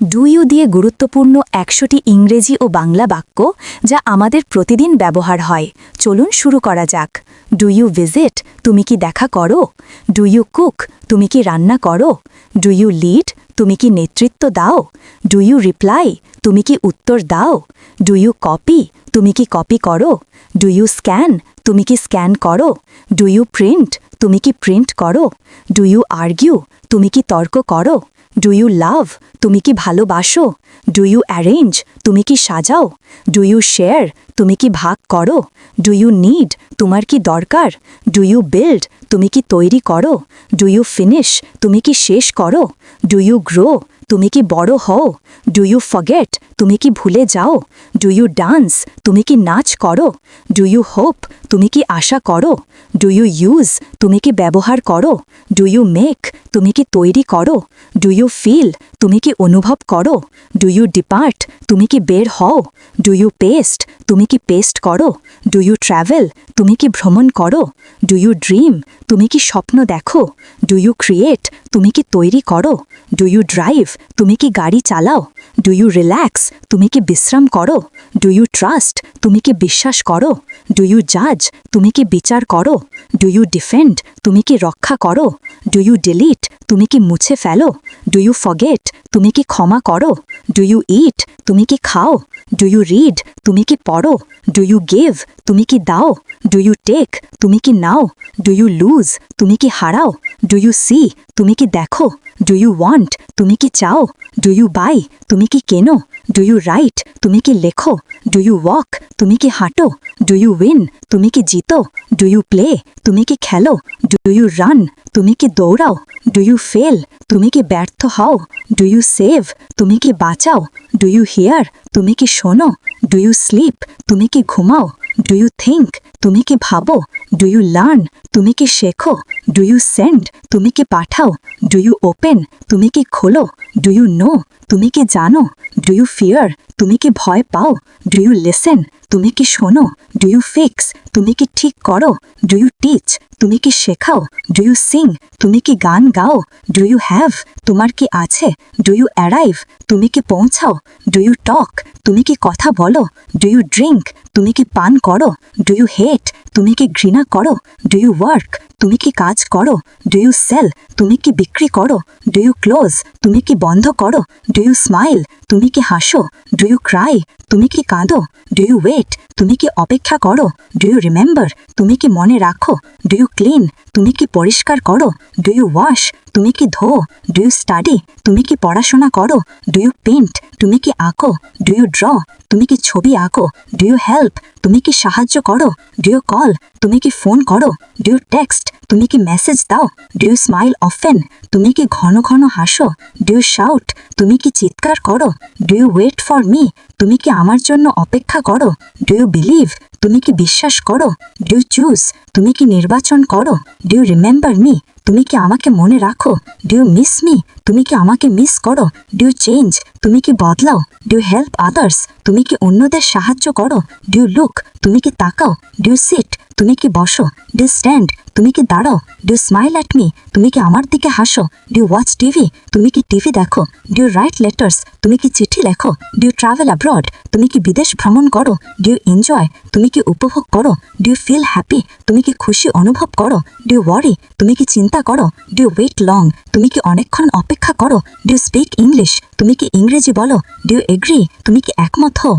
Do you দিয়ে গুরুত্বপূর্ণ একশোটি ইংরেজি ও বাংলা বাক্য যা আমাদের প্রতিদিন ব্যবহার হয়। চলুন শুরু করা যাক। ডু ইউ ভিজিট তুমি কি দেখা করো? ডু ইউ কুক তুমি কি রান্না করো? ডু ইউ লিড তুমি কি নেতৃত্ব দাও? ডু ইউ রিপ্লাই তুমি কি উত্তর দাও? ডু ইউ কপি তুমি কি কপি করো? ডু ইউ স্ক্যান তুমি কি স্ক্যান করো? ডু ইউ প্রিন্ট তুমি কি প্রিন্ট করো? ডু ইউ আর্গিউ তুমি কি তর্ক করো? ডু ইউ লাভ তুমি কি ভালোবাসো? ডু ইউ অ্যারেঞ্জ তুমি কি সাজাও? ডু ইউ শেয়ার তুমি কি ভাগ করো? ডু ইউ নিড তোমার কি দরকার? ডু ইউ বিল্ড তুমি কি তৈরি করো? ডু ইউ ফিনিশ তুমি কি শেষ করো? ডু ইউ গ্রো তুমি কি বড় হও ডু ইউ ফগেট তুমি কি ভুলে যাও ডু ইউ ডান্স তুমি কি নাচ করো ডু ইউ হোপ তুমি কি আশা করো ডু ইউ ইউজ তুমি কি ব্যবহার করো ডু ইউ মেক তুমি কি তৈরি করো ডু ইউ ফিল তুমি কি অনুভব করো ডু ইউ ডিপার্ট তুমি কি বের হও ডু ইউ পেস্ট তুমি কি পেস্ট করো ডু ইউ ট্রাভেল তুমি কি ভ্রমণ করো ডু ইউ ড্রিম তুমি কি স্বপ্ন দেখো ডু ইউ ক্রিয়েট তুমি কি তৈরি করো ডু ইউ ড্রাইভ তুমি কি গাড়ি চালাও? ডু ইউ রিল্যাক্স তুমি কি বিশ্রাম করো? ডু ইউ ট্রাস্ট তুমি কি বিশ্বাস করো? ডু ইউ জাজ তুমি কি বিচার করো? ডু ইউ ডিফেন্ড তুমি কি রক্ষা করো ডু ইউ ডিলিট তুমি কি মুছে ফেলো ডু ইউ ফগেট তুমি কি ক্ষমা করো ডু ইউ ইট তুমি কি খাও ডু ইউ রিড তুমি কি পড়ো ডু ইউ গিভ তুমি কি দাও ডু ইউ টেক তুমি কি নাও ডু ইউ লুজ তুমি কি হারাও ডু ইউ সি তুমি কি দেখো ডু ইউ ওয়ান্ট তুমি কি চাও ডু ইউ বাই তুমি কি কেনো ডু ইউ রাইট তুমি কি লেখো ডু ইউ ওয়াক তুমি কি হাঁটো ডু ইউ উইন তুমি কি জিতো ডু ইউ প্লে তুমি কি খেলো ডু ইউ রান তুমি কি দৌড়াও ডু ইউ ফেল তুমি কি ব্যর্থ হও ডু ইউ সেভ তুমি কি বাঁচাও ডু ইউ হিয়ার তুমি কি শোনো ডু ইউ স্লিপ তুমি কি ঘুমাও ডু ইউ থিঙ্ক তুমি কি ভাবো ডু ইউ লার্ন তুমি কি শেখো ডু ইউ সেন্ড তুমি কি পাঠাও ডু ইউ ওপেন তুমি কি খোলো ডু ইউ নো তুমি কি জানো ডু ইউ ফিয়ার তুমি কি ভয় পাও ডু ইউ লিসেন তুমি কি শোনো ডু ইউ ফিক্স তুমি কি ঠিক করো ডু ইউ টিচ তুমি কি শেখাও ডু ইউ সিং তুমি কি গান গাও ডু ইউ হ্যাভ তোমার কি আছে ডু ইউ অ্যারাইভ তুমি কি পৌঁছাও ডু ইউ টক তুমি কি কথা বলো ডু ইউ ড্রিঙ্ক তুমি কি পান করো ডু ইউ হেট তুমি কি ঘৃণা করো ডু ইউ ওয়ার্ক তুমি কি কাজ করো। ডু ইউ সেল তুমি কি বিক্রি করো? ডু ইউ ক্লোজ তুমি কি বন্ধ করো? ডু ইউ স্মাইল তুমি কি হাসো? ডু ইউ ক্রাই তুমি কি কাঁদো? ডু ইউ ওয়েট তুমি কি অপেক্ষা করো ডু ইউ রিমেম্বার তুমি কি মনে রাখো ডু ইউ ক্লিন তুমি কি পরিষ্কার করো ডু ইউ ওয়াশ তুমি কি ধো ডু ইউ স্টাডি তুমি কি পড়াশোনা করো ডু ইউ পেন্ট তুমি কি আঁকো ডু ইউ ড্র তুমি কি ছবি আঁকো ডু ইউ হেল্প তুমি কি সাহায্য করো ডু ইউ কল তুমি কি ফোন করো ডু ইউ টেক্সট তুমি কি মেসেজ দাও ডু ইউ স্মাইল অফেন তুমি কি ঘন ঘন হাসো ডু ইউ শাউট তুমি কি চিৎকার করো do you wait for me তুমি কি আমার জন্য অপেক্ষা করো। ডু ইউ বিলিভ তুমি কি বিশ্বাস করো? ডু চুজ তুমি কি নির্বাচন করো? ডু ইউ রিমেম্বার মি তুমি কি আমাকে মনে রাখো? ডু ইউ মিস মি তুমি কি আমাকে মিস করো ডু ইউ চেঞ্জ তুমি কি বদলাও ডু ইউ হেল্প আদার্স তুমি কি অন্যদের সাহায্য করো ডু ইউ লুক তুমি কি তাকাও ডু ইউ সিট তুমি কি বসো ডু স্ট্যান্ড তুমি কি দাঁড়াও ডু স্মাইল অ্যাট মি তুমি কি আমার দিকে হাসো ডু ওয়াচ টিভি তুমি কি টিভি দেখো ডু রাইট লেটার্স তুমি কি চিঠি লেখো ডু ট্রাভেল অ্যাব্রড তুমি কি বিদেশ ভ্রমণ করো ডু এনজয় তুমি কি উপভোগ করো ডু ফিল হ্যাপি তুমি কি খুশি অনুভব করো ডু ওয়ারি তুমি কি চিন্তা করো ডু ওয়েট লং তুমি কি অনেকক্ষণ অপেক্ষা করো। ডু স্পিক ইংলিশ তুমি কি ইংরেজি বলো? ডু এগ্রি তুমি কি একমত হও?